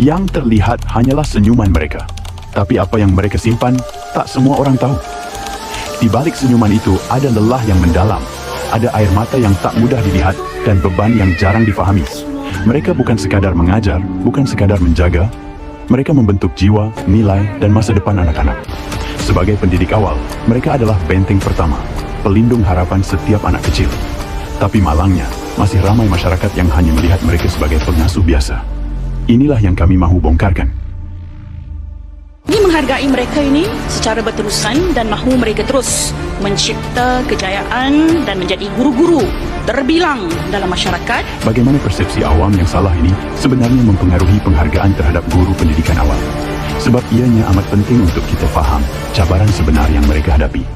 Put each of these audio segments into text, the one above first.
Yang terlihat hanyalah senyuman mereka. Tapi apa yang mereka simpan, tak semua orang tahu. Di balik senyuman itu ada lelah yang mendalam. Ada air mata yang tak mudah dilihat dan beban yang jarang difahami. Mereka bukan sekadar mengajar, bukan sekadar menjaga. Mereka membentuk jiwa, nilai, dan masa depan anak-anak. Sebagai pendidik awal, mereka adalah benteng pertama, pelindung harapan setiap anak kecil. Tapi malangnya, masih ramai masyarakat yang hanya melihat mereka sebagai pengasuh biasa. Inilah yang kami mahu bongkarkan. Ini menghargai mereka ini secara berterusan dan mahu mereka terus mencipta kejayaan dan menjadi guru-guru terbilang dalam masyarakat Bagaimana persepsi awam yang salah ini sebenarnya mempengaruhi penghargaan terhadap guru pendidikan awal. Sebab ianya amat penting untuk kita faham cabaran sebenar yang mereka hadapi.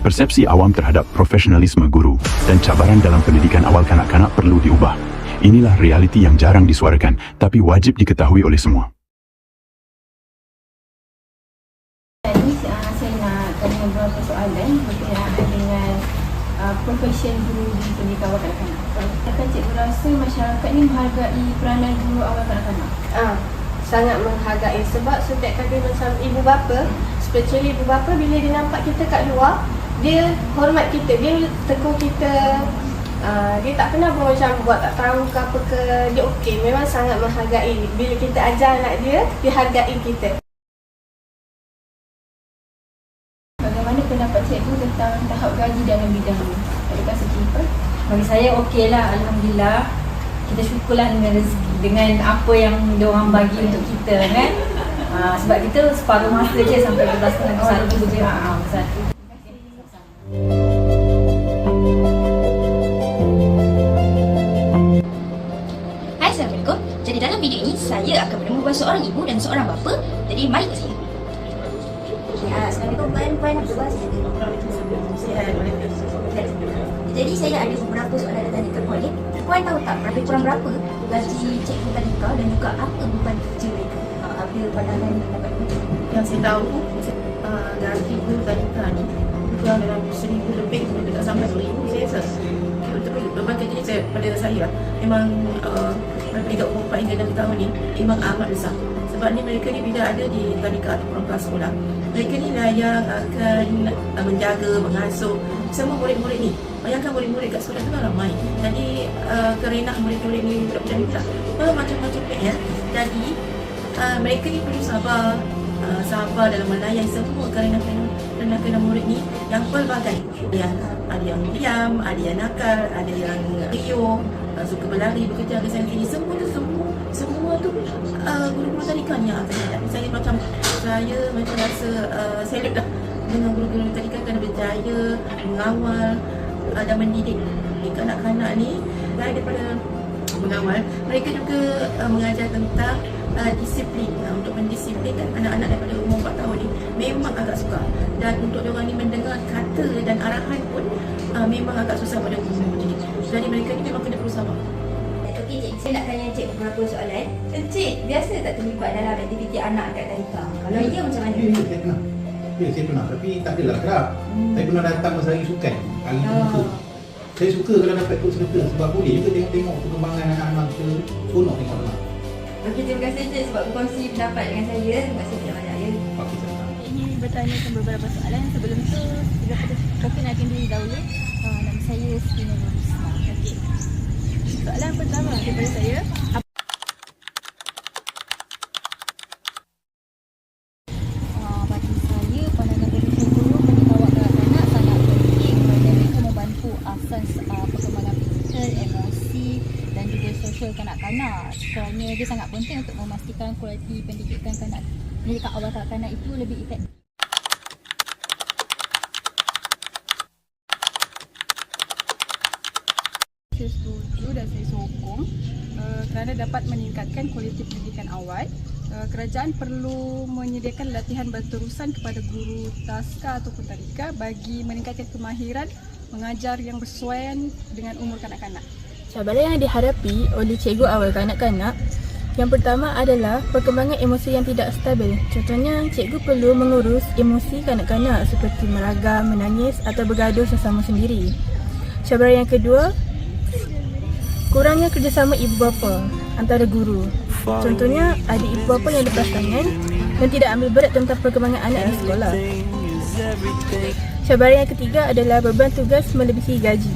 Persepsi awam terhadap profesionalisme guru dan cabaran dalam pendidikan awal kanak-kanak perlu diubah. Inilah realiti yang jarang disuarakan tapi wajib diketahui oleh semua. Tadi uh, saya nak tanya beberapa soalan berkenaan dengan uh, profession guru di pendidikan awal kanak-kanak. Adakah cikgu rasa masyarakat ni menghargai peranan guru awal kanak-kanak? Ah, sangat menghargai sebab setiap kali macam ibu bapa, especially ibu bapa bila dia nampak kita kat luar, dia hormat kita, dia tegur kita uh, dia tak pernah buat macam buat tak tahu ke apa ke. Dia okey memang sangat menghargai. Bila kita ajar anak dia dia hargai kita. Bagaimana pendapat cikgu tentang tahap gaji dalam bidang ini? Adakah setimpal? Bagi saya okey lah Alhamdulillah. Kita syukurlah dengan rezeki Dengan apa yang diorang bagi untuk kita kan? Ha, Sebab kita separuh masa je sampai 12 tahun ke satu je. Ha, ke satu saya akan bertemu dengan seorang ibu dan seorang bapa Jadi mari ke sini okay, Assalamualaikum Puan Puan apa khabar? Jadi saya ada beberapa soalan nak tanya ke Puan ya. Puan tahu tak berapa kurang berapa gaji cikgu tadika dan juga apa beban kerja mereka? Uh, apa pandangan pendapat Puan? yang saya tahu uh, gaji guru tadika ni kurang dalam seribu lebih dekat sampai seribu saya rasa okay, untuk beban kerja saya pada saya lah, memang uh, peringkat 24 hingga 6 tahun ni memang amat besar. Sebab ni mereka ni bila ada di tadika ataupun kelas sekolah mereka ni lah yang akan uh, menjaga, mengasuh semua murid-murid ni. Bayangkan murid-murid kat sekolah tu kan ramai. Jadi uh, kerana murid-murid ni budak-budak ni tak macam-macam ya. Jadi uh, mereka ni perlu sabar uh, sabar dalam melayan semua kerana kerana kena murid ni yang pelbagai yang ada yang diam, ada yang nakal, ada yang rio, uh, suka berlari, bekerja ke sana. Sini semua tu semua semua tu uh, guru-guru tarikan yang akan saya macam saya macam rasa uh, salute lah dengan guru-guru tarikan kerana berjaya mengawal uh, dan mendidik. Kanak-kanak ni lain daripada mengawal mereka juga uh, mengajar tentang uh, disiplin uh, untuk mendisiplinkan anak-anak daripada umur 4 tahun ni memang agak sukar dan untuk diorang ni mendengar kata dan arahan pun uh, memang agak susah pada umur macam ni jadi mereka ni memang kena berusaha Okey cik, saya nak tanya cik beberapa soalan Cik, biasa tak terlibat dalam aktiviti anak kat tadika? Kalau ya macam mana? Ya, ya, saya pernah. Ya, saya pernah. Tapi tak adalah kerap. Hmm. Saya pernah datang masa hari sukan. Hari Oh. oh. Saya suka kalau dapat ikut serta sebab boleh juga tengok-tengok perkembangan anak-anak kita. Seronok tengok anak. Okey, terima kasih cik sebab berkongsi pendapat dengan saya. Terima kasih banyak ya. Okey, sama ingin bertanyakan beberapa soalan. Sebelum tu kita perkenalkan diri dahulu. Uh, nama saya Siti Nurul Husna okay. soalan pertama daripada saya Uh, bagi saya pandangan profesor guru pendidik awak kanak-kanak sangat penting kerana mereka membantu asas uh, perkembangan fizikal, emosi dan juga sosial kanak-kanak kerana dia sangat penting untuk memastikan kualiti pendidikan kanak pendidikan kanak-kanak itu lebih efektif saya setuju dan saya sokong uh, kerana dapat meningkatkan kualiti pendidikan awal. Uh, kerajaan perlu menyediakan latihan berterusan kepada guru taska ataupun tadika bagi meningkatkan kemahiran mengajar yang bersesuaian dengan umur kanak-kanak. Cabaran yang dihadapi oleh cikgu awal kanak-kanak yang pertama adalah perkembangan emosi yang tidak stabil. Contohnya, cikgu perlu mengurus emosi kanak-kanak seperti meragam, menangis atau bergaduh sesama sendiri. Cabaran yang kedua, kurangnya kerjasama ibu bapa antara guru. Contohnya, ada ibu bapa yang lepas tangan dan tidak ambil berat tentang perkembangan anak di sekolah. Cabaran yang ketiga adalah beban tugas melebihi gaji.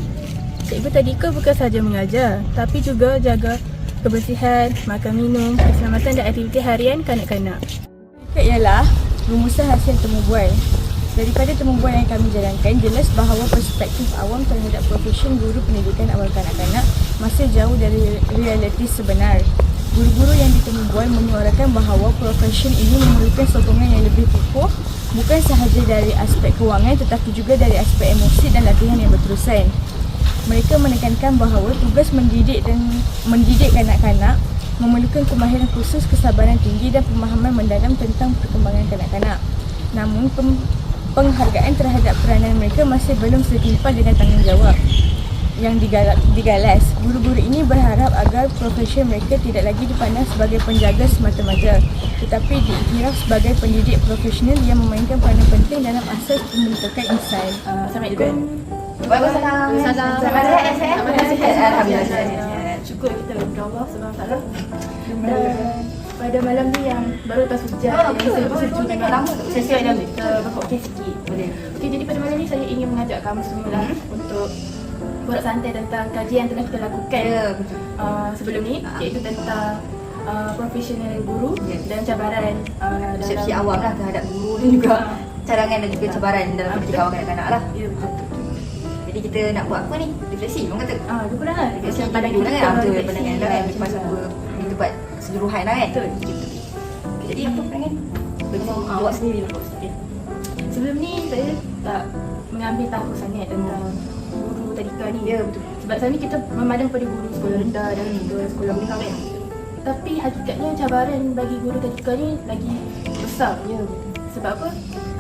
Cikgu tadika bukan sahaja mengajar, tapi juga jaga kebersihan, makan minum, keselamatan dan aktiviti harian kanak-kanak. Berikut ialah rumusan hasil temu bual. Daripada temu bual yang kami jalankan, jelas bahawa perspektif awam terhadap profesion guru pendidikan awal kanak-kanak masih jauh dari realiti sebenar. Guru-guru yang ditemu bual menyuarakan bahawa profesion ini memerlukan sokongan yang lebih kukuh bukan sahaja dari aspek kewangan tetapi juga dari aspek emosi dan latihan yang berterusan. Mereka menekankan bahawa tugas mendidik dan mendidik kanak-kanak memerlukan kemahiran khusus, kesabaran tinggi dan pemahaman mendalam tentang perkembangan kanak-kanak. Namun penghargaan terhadap peranan mereka masih belum setimpal dengan tanggungjawab yang digalak, digalas. Guru-guru ini berharap agar profesi mereka tidak lagi dipandang sebagai penjaga semata-mata tetapi diiktiraf sebagai pendidik profesional yang memainkan peranan penting dalam asas pembentukan insan. Uh, Assalamualaikum. Waalaikumsalam. Waalaikumsalam. Selamat sihat, sihat. Selamat sihat. Alhamdulillah. Syukur kita kepada Allah SWT Dan pada malam ni yang baru lepas hujan Oh, yang betul. saya bersetuju dengan Lama. Sesuai dengan kita berpodcast sikit Boleh Okey, jadi pada malam ni saya ingin mengajak kamu semua lah Untuk borak santai tentang kajian yang tengah kita lakukan Ya, betul. uh, Sebelum ni, iaitu tentang uh, profesional guru Ya. dan cabaran uh, Persepsi dalam- awam lah terhadap guru dan juga cadangan dan juga cabaran dalam Ah, pendidikan kanak-kanak lah. Ya, betul Jadi kita nak buat apa ni? Refleksi, orang kata. Ah, dua bulan lah Refleksi pada kita kita kan, betul. refleksi Pandangan lah, kan, lepas apa, lah. di tempat keseluruhan lah kan. Betul. Jadi apa pandangan? Macam ah, awak sendiri lah. Sebelum ni saya tak mengambil tahu sangat tentang guru tadika ni. Ya, betul. Sebab selama ni kita memandang pada guru sekolah rendah dan juga sekolah menengah kan. Tapi hakikatnya cabaran bagi guru tadika ni lagi besar. Ya, betul. Sebab apa?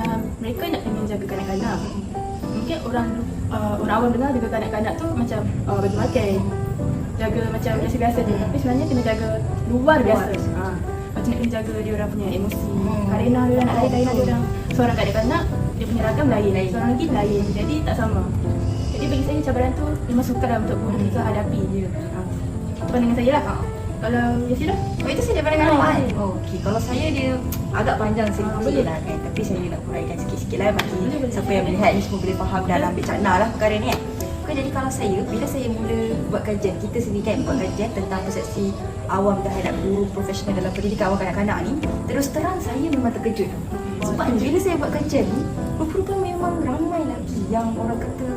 Uh, mereka nak kena jaga kanak-kanak. Mungkin orang uh, orang awam dengar jaga kanak-kanak tu macam uh, bagi makan. Jaga macam biasa-biasa je. Tapi sebenarnya kena jaga luar biasa. Ha. Macam nak kena jaga dia orang punya emosi. Hmm. Karena dia orang nak lain lain dia orang. Seorang kanak-kanak dia punya ragam lain. Lain. Seorang lagi lain. Jadi tak sama. Jadi bagi saya cabaran tu memang sukar lah untuk kita hadapi je. Ha. Itu pandangan saya lah. Kalau Yasira? Oh, itu saja pandangan Ah, awak kan? okey. Oh, okey. Kalau saya dia agak panjang sikit Ah, boleh. lah kan. Tapi saya nak kuraikan sikit-sikit lah bagi Boleh, boleh. siapa yang melihat ni semua boleh faham dan ambil cakna lah perkara ni kan. Okay, jadi kalau saya, bila saya mula buat kajian, kita sendiri kan buat kajian tentang persepsi awam terhadap guru profesional dalam pendidikan awam kanak-kanak ni, terus terang saya memang terkejut. Sebab bila saya buat kajian ni, rupa-rupa memang ramai lagi yang orang kata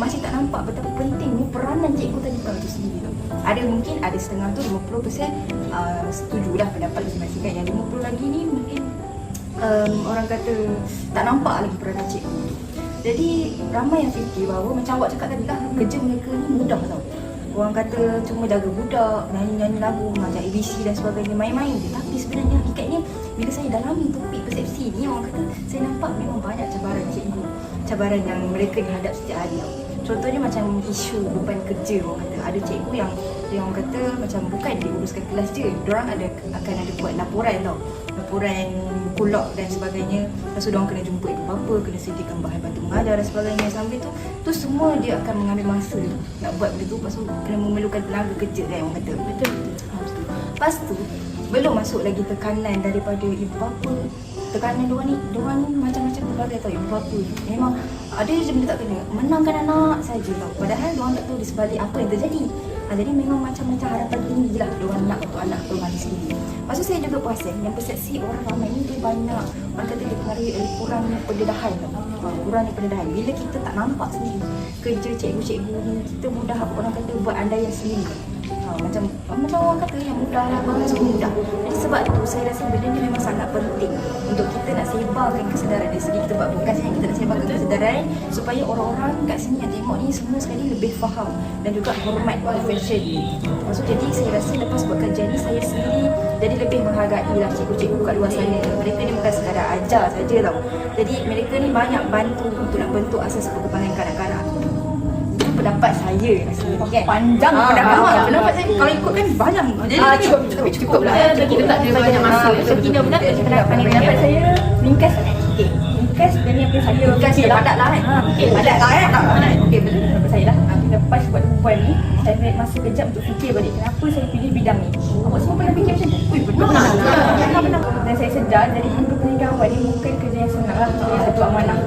masih tak nampak betapa pentingnya peranan cikgu tadi itu sendiri tu. Ada mungkin ada setengah tu 50% uh, setuju lah pendapat masing-masing kan. Yang 50 lagi ni mungkin um, orang kata tak nampak lagi peranan cikgu tu. Jadi ramai yang fikir bahawa macam awak cakap tadi lah kerja mereka ni mudah tau. Orang kata cuma jaga budak, nyanyi-nyanyi lagu, mengajar ABC dan sebagainya, main-main je. Tapi sebenarnya hakikatnya bila saya dalami topik persepsi ni, orang kata saya nampak memang banyak cabaran cikgu. Cabaran yang mereka dihadap setiap hari tau. Contohnya macam isu beban kerja orang kata. Ada cikgu yang yang orang kata macam bukan dia uruskan kelas je. Diorang ada akan ada buat laporan tau. Laporan kulak dan sebagainya. Lepas tu diorang kena jumpa ibu bapa, kena sediakan bahan bantu mengajar dan sebagainya. Sambil tu, tu semua dia akan mengambil masa nak buat benda tu. Lepas tu kena memerlukan tenaga kerja kan orang kata. Betul. Betul. Lepas tu, belum masuk lagi tekanan daripada ibu bapa tekanan diorang ni diorang ni macam-macam pelbagai tau ibu bapa ni memang ada je benda tak kena. Menangkan anak saja tau. Padahal diorang tak tahu di sebalik apa yang terjadi. Ha, jadi memang macam-macam harapan tinggi lah diorang nak untuk anak diorang ni sendiri. Lepas tu saya juga perasan yang persepsi orang ramai ni dia banyak. Orang kata dia pengaruhi oleh kurangnya pendedahan tau. Ha, kurangnya pendedahan. Bila kita tak nampak sendiri kerja cikgu-cikgu ni kita mudah orang kata buat andaian sendiri Macam macam orang kata yang mudah lah orang semua mudah jadi sebab tu saya rasa benda ni memang sangat penting untuk kita nak sebarkan kesedaran dari segi kita buat bukan saja kita nak sebarkan kesedaran supaya orang-orang kat sini yang tengok ni semua sekali lebih faham dan juga hormat profession Lepas tu jadi saya rasa lepas buat kajian ni saya sendiri jadi lebih menghargai lah cikgu-cikgu kat luar sana. Mereka ni bukan sekadar ajar saja tau. Jadi mereka ni banyak bantu untuk nak bentuk asas perkembangan itu pendapat saya kan Panjang Ah, pendapat ah, awak. pendapat saya kalau ikutkan banyak jadi Ah, kita cukup, cukup cukup lah Kita letak dia banyak masa. Ah, betul, So, kita betul. pendapat ni. Pendapat Pendapat saya ringkas sangat sikit. dan ni apa yang saya Bukan fikir saya padat lah kan. Fikir padat lah kan. Okey betul apa saya lah. Ha, lepas buat perempuan ni, saya ambil masa kejap untuk fikir balik kenapa saya pilih bidang ni. Awak semua pernah fikir macam tu? Ui, betul lah. Pernah. Dan saya sedar dari guru pendidikan awal ni bukan kerja yang senang lah. Kerja satu amanah.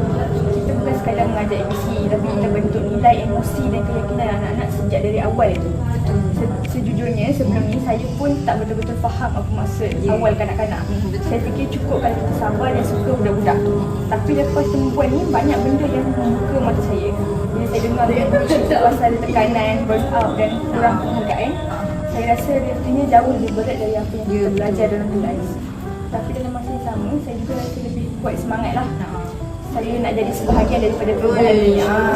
Kita bukan sekadar mengajar ABC tapi kita bentuk nilai emosi dan keyakinan anak-anak sejak dari awal itu. Se- Sejujurnya sebelum ni saya pun tak betul-betul faham apa maksud awal kanak-kanak. Saya fikir cukup kalau kita sabar dan suka budak-budak. Tapi lepas perempuan ni banyak benda yang membuka mata saya. Bila saya dengar dia cerita pasal tekanan, burnout dan kurang penghargaan, saya rasa realitinya jauh lebih berat dari apa yang kita belajar dalam kelas. Tapi dalam masa yang sama, saya juga rasa lebih kuat semangat lah. Saya nak jadi sebahagian daripada perubahan ni. Ah,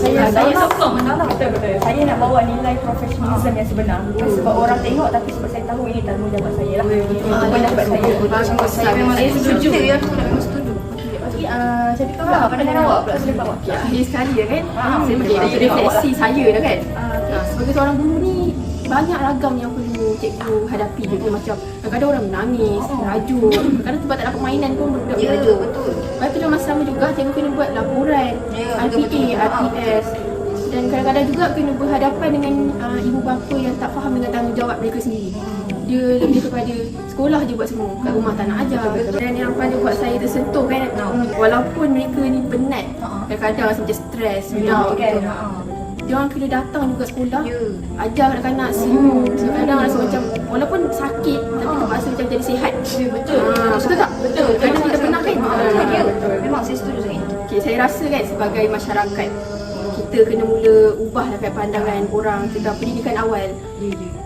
Saya, saya sokong Betul betul. Saya nak bawa nilai profesionalism yang sebenar. Bukan sebab orang tengok tapi sebab saya tahu ini tanggungjawab saya lah. Itu pendapat saya. Saya memang saya setuju ya aku nak memang setuju. Uh, saya fikir pula pandangan awak pula Saya awak. Akhir sekali ya kan. saya refleksi saya dah kan. Uh, sebagai seorang guru ni banyak ragam yang cikgu hadapi gitu macam kadang-kadang orang menangis, merajuk, kadang-kadang sebab tak dapat mainan pun budak Ya, merajuk. betul. Lepas tu dalam masa sama juga cikgu kena buat laporan, Ya, RPA, betul, betul, betul. RPS dan kadang-kadang juga kena berhadapan dengan uh, ibu bapa yang tak faham dengan tanggungjawab mereka sendiri. Dia lebih kepada sekolah je buat semua, kat rumah tak nak ajar. Dan yang paling buat saya tersentuh kan, walaupun mereka ni penat, kadang-kadang rasa macam stres, down kan. Dia orang kena datang juga sekolah, ajar kanak-kanak sibuk. Kadang-kadang rasa macam walaupun sakit tapi terpaksa macam jadi sihat. Betul. Ha, betul tak? Betul. Kadang kita pernah kan? Ya, memang saya setuju sangat. Okay, saya rasa kan sebagai masyarakat kita kena mula ubah lah pandangan orang tentang pendidikan awal.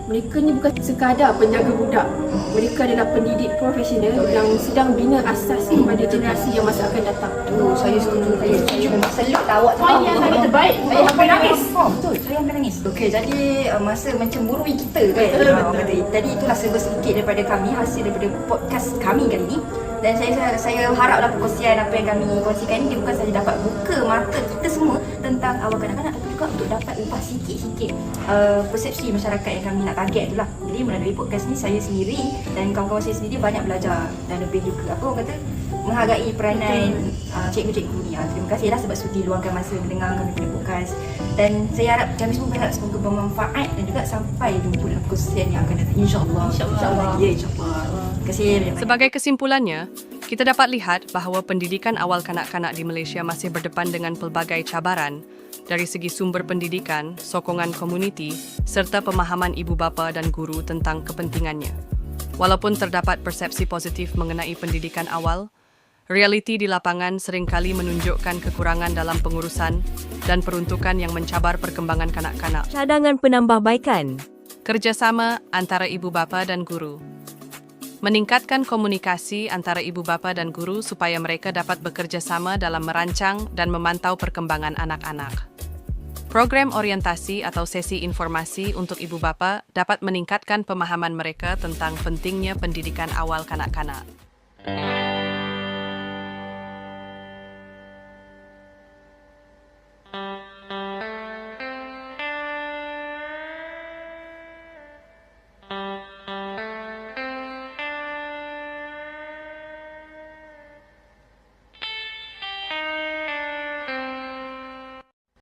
Mereka ni bukan sekadar penjaga budak. Mereka adalah pendidik profesional yang sedang bina asas kepada generasi yang masa akan datang. Oh, saya setuju. Saya setuju. Selut lah awak Wah, yang sangat terbaik. Saya sampai nangis. Oh, betul. Saya sampai nangis. Okey, jadi uh, masa mencemburui kita kan. Betul. Jadi itulah serba sedikit daripada kami, hasil daripada podcast kami kali ini. Dan saya saya, saya haraplah perkongsian apa yang kami kongsikan ini dia bukan saja dapat buka mata kita semua tentang awal kanak-kanak tapi juga untuk dapat ubah sikit-sikit uh, persepsi masyarakat yang kami nak target itulah. Jadi melalui podcast ni saya sendiri dan kawan-kawan saya sendiri banyak belajar dan lebih juga apa orang kata menghargai peranan uh, cikgu-cikgu ni. Uh, terima kasihlah sebab sudi luangkan masa mendengar kami punya podcast. Dan saya harap kami semua berharap semoga bermanfaat dan juga sampai jumpa dalam perkongsian yang akan datang. InsyaAllah. InsyaAllah. Ya, insyaAllah. Terima kasih. Sebagai kesimpulannya, kita dapat lihat bahawa pendidikan awal kanak-kanak di Malaysia masih berdepan dengan pelbagai cabaran dari segi sumber pendidikan, sokongan komuniti, serta pemahaman ibu bapa dan guru tentang kepentingannya. Walaupun terdapat persepsi positif mengenai pendidikan awal, realiti di lapangan seringkali menunjukkan kekurangan dalam pengurusan dan peruntukan yang mencabar perkembangan kanak-kanak. Cadangan penambahbaikan. Kerjasama antara ibu bapa dan guru. Meningkatkan komunikasi antara ibu bapa dan guru supaya mereka dapat bekerja sama dalam merancang dan memantau perkembangan anak-anak. Program orientasi atau sesi informasi untuk ibu bapa dapat meningkatkan pemahaman mereka tentang pentingnya pendidikan awal kanak-kanak.